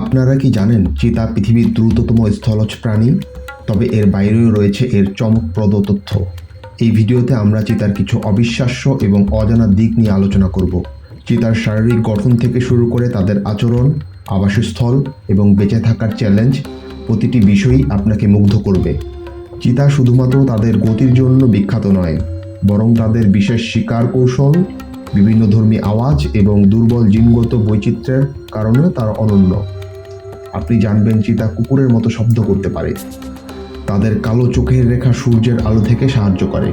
আপনারা কি জানেন চিতা পৃথিবীর দ্রুততম স্থলজ প্রাণী? তবে এর বাইরেও রয়েছে এর চমকপ্রদ তথ্য। এই ভিডিওতে আমরা চিতার কিছু অবিশ্বাস্য এবং অজানা দিক নিয়ে আলোচনা করব। চিতার শারীরিক গঠন থেকে শুরু করে তাদের আচরণ, আবাসস্থল এবং বেঁচে থাকার চ্যালেঞ্জ প্রতিটি বিষয়ই আপনাকে মুগ্ধ করবে। চিতা শুধুমাত্র তাদের গতির জন্য বিখ্যাত নয়, বরং তাদের বিশেষ শিকার কৌশল, বিভিন্ন ধর্মী আওয়াজ এবং দুর্বল জিনগত বৈচিত্র্যের কারণে তারা অনন্য। আপনি জানবেন চিতা কুকুরের মতো শব্দ করতে পারে। তাদের কালো চোখের রেখা সূর্যের আলো থেকে সাহায্য করে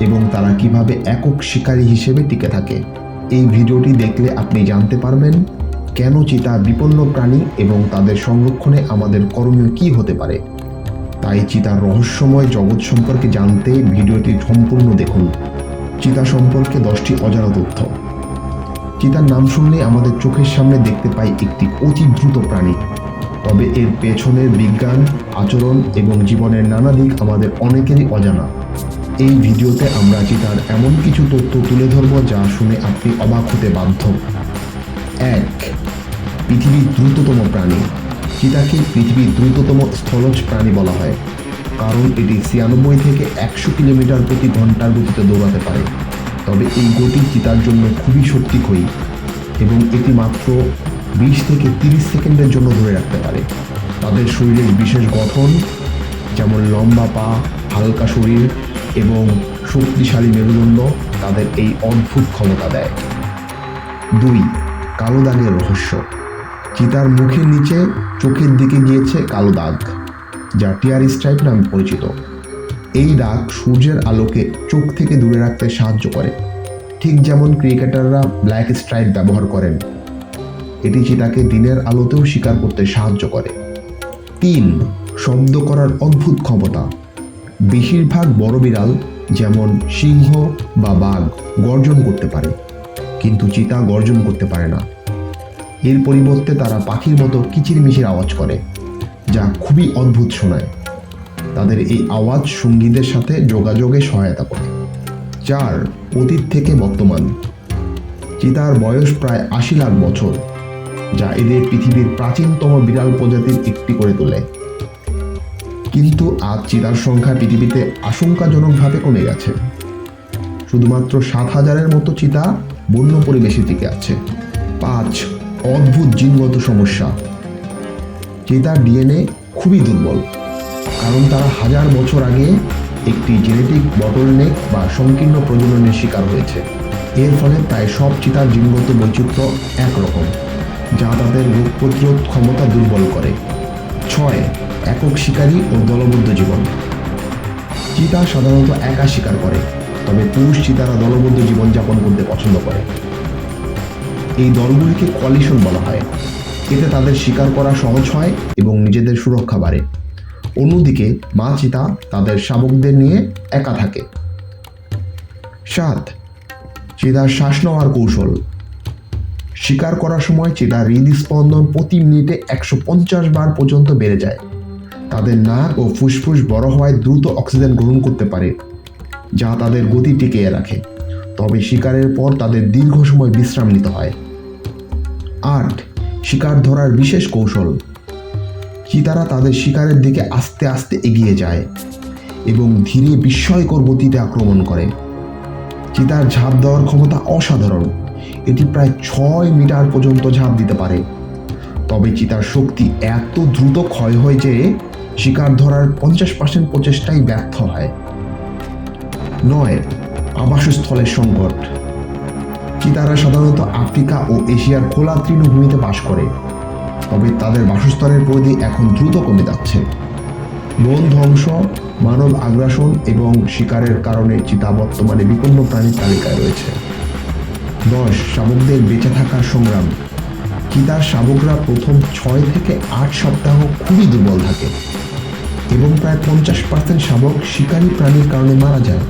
এবং তারা কীভাবে একক শিকারী হিসেবে টিকে থাকে। এই ভিডিওটি দেখলে আপনি জানতে পারবেন কেন চিতা বিপন্ন প্রাণী এবং তাদের সংরক্ষণে আমাদের করণীয় কী হতে পারে। তাই চিতার রহস্যময় জগৎ সম্পর্কে জানতে ভিডিওটি সম্পূর্ণ দেখুন। চিতা সম্পর্কে দশটি অজানা তথ্য। চিতার নাম শুনলে আমাদের চোখের সামনে দেখতে পাই একটি অতি দ্রুত প্রাণী। তবে এর পেছনের বিজ্ঞান, আচরণ এবং জীবনের নানা দিক আমাদের অনেকেরই অজানা। এই ভিডিওতে আমরা চিতার এমন কিছু তথ্য তুলে ধরব যা শুনে আপনি অবাক হতে বাধ্য। এক, পৃথিবীর দ্রুততম প্রাণী। চিতাকে পৃথিবীর দ্রুততম স্থলজ প্রাণী বলা হয়। কারণ এটি ছিয়ানব্বই থেকে একশো কিলোমিটার প্রতি ঘণ্টার গতিতে দৌড়াতে পারে। তবে এই গতি চিতার জন্য খুবই শক্তিকরী এবং এটি মাত্র বিশ থেকে তিরিশ সেকেন্ডের জন্য ধরে রাখতে পারে। তাদের শরীরের বিশেষ গঠন, যেমন লম্বা পা, হালকা শরীর এবং শক্তিশালী মেরুদণ্ড তাদের এই অদ্ভুত ক্ষমতা দেয়। দুই, কালো দাগের রহস্য। চিতার মুখের নিচে চোখের দিকে গিয়েছে কালো দাগ, যা টিয়ার স্ট্রাইপ নামে পরিচিত। এই দাগ সূর্যের আলোকে চোখ থেকে দূরে রাখতে সাহায্য করে। ঠিক যেমন ক্রিকেটাররা ব্ল্যাক স্ট্রাইপ ব্যবহার করেন এটি চিতাকে দিনের আলোতেও শিকার করতে সাহায্য করে। তিন, শব্দ করার অদ্ভুত ক্ষমতা। বেশিরভাগ বড় বিড়াল যেমন সিংহ বা বাঘ গর্জন করতে পারে, কিন্তু চিতা গর্জন করতে পারে না। এর পরিবর্তে তারা পাখির মতো কিচিরমিচির আওয়াজ করে, যা খুবই অদ্ভুত শোনায়। তাদের এই আওয়াজ সঙ্গীদের সাথে যোগাযোগে সহায়তা করে। চার, অতীত থেকে বর্তমান। চিতার বয়স প্রায় আশি লাখ বছর। যা এদের পৃথিবীর প্রাচীনতম বিড়াল প্রজাতির একটি করে তোলে। কিন্তু আজ চিতার সংখ্যা পৃথিবীতে আশঙ্কাজনকভাবে কমে গেছে। শুধুমাত্র সাত হাজারের মতো চিতা বন্য পরিবেশে টিকে আছে। পাঁচ অদ্ভুত জিনগত সমস্যা। চিতার ডিএনএ খুবই দুর্বল, কারণ তারা হাজার বছর আগে একটি জেনেটিক বটলনেক বা সংকীর্ণ প্রজননের শিকার হয়েছে। এর ফলে প্রায় সব চিতার জিনগত বৈচিত্র্য একরকম। যা তাদের রোগ প্রতিরোধ ক্ষমতা দুর্বল করে। ছয়, একক শিকারী ও দলবদ্ধ জীবন। চিতা সাধারণত একা শিকার করে, তবে পুরুষ চিতারা দলবদ্ধ জীবনযাপন করতে পছন্দ করে। এই দলগুলিকে কোয়ালিশন বলা হয়। এতে তাদের শিকার করা সহজ হয় এবং নিজেদের সুরক্ষা বাড়ে। অন্যদিকে, মা চিতা তাদের শাবকদের নিয়ে একা থাকে। সাত, চিতার শ্বাস নেওয়ার কৌশল। শিকার করার সময় চিতার হৃদস্পন্দন প্রতি মিনিটে একশো পঞ্চাশ বার পর্যন্ত বেড়ে যায়। তাদের নাক ও ফুসফুস বড় হওয়ায় দ্রুত অক্সিজেন গ্রহণ করতে পারে, যা তাদের গতি টিকিয়ে রাখে। তবে শিকারের পর তাদের দীর্ঘ সময় বিশ্রাম নিতে হয়। আট শিকার ধরার বিশেষ কৌশল। চিতারা তাদের শিকারের দিকে আস্তে আস্তে এগিয়ে যায় এবং ধীরে বিস্ময়কর গতিতে আক্রমণ করে। চিতার ঝাঁপ দেওয়ার ক্ষমতা অসাধারণ। এটি প্রায় ছয় মিটার পর্যন্ত ঝাঁপ দিতে পারে। তবে চিতার শক্তি এত দ্রুত ক্ষয় হয় যে শিকার ধরার পঞ্চাশ পার্সেন্ট প্রচেষ্টাই ব্যর্থ হয়। নয়, আবাসস্থলের সংকট। চিতারা সাধারণত আফ্রিকা ও এশিয়ার খোলা তৃণভূমিতে বাস করে, তবে তাদের বাসস্থানের পরিধি এখন দ্রুত কমে যাচ্ছে। বন ধ্বংস, মানব আগ্রাসন এবং শিকারের কারণে চিতা বর্তমানে বিপন্ন প্রাণীর তালিকায় রয়েছে। দশ শাবকদের বেঁচে থাকার সংগ্রাম। চিতার শাবকরা প্রথম ছয় থেকে আট সপ্তাহ খুবই দুর্বল থাকে এবং প্রায় পঞ্চাশ পার্সেন্ট শাবক শিকারী প্রাণীর কারণে মারা যায়।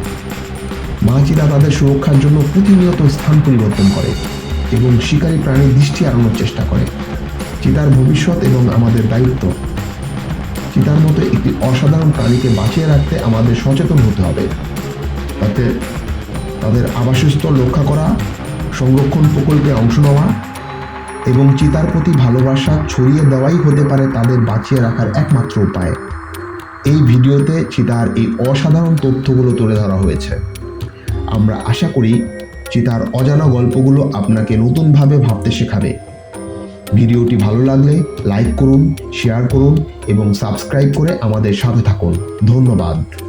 মা চিতা তাদের সুরক্ষার জন্য প্রতিনিয়ত স্থান পরিবর্তন করে এবং শিকারী প্রাণীর দৃষ্টি এড়ানোর চেষ্টা করে। চিতার ভবিষ্যৎ এবং আমাদের দায়িত্ব। চিতার মতো একটি অসাধারণ প্রাণীকে বাঁচিয়ে রাখতে আমাদের সচেতন হতে হবে। তাতে তাদের আবাসস্থল রক্ষা করা সংরক্ষণ প্রকল্পে অংশ নেওয়া এবং চিতার প্রতি ভালোবাসা ছড়িয়ে দেওয়াই হতে পারে তাদের বাঁচিয়ে রাখার একমাত্র উপায়। এই ভিডিওতে চিতার এই অসাধারণ তথ্যগুলো তুলে ধরা হয়েছে। আমরা আশা করি চিতার অজানা গল্পগুলো আপনাকে নতুনভাবে ভাবতে শেখাবে। ভিডিওটি ভালো লাগলে লাইক করুন, শেয়ার করুন এবং সাবস্ক্রাইব করে আমাদের সাথে থাকুন। ধন্যবাদ।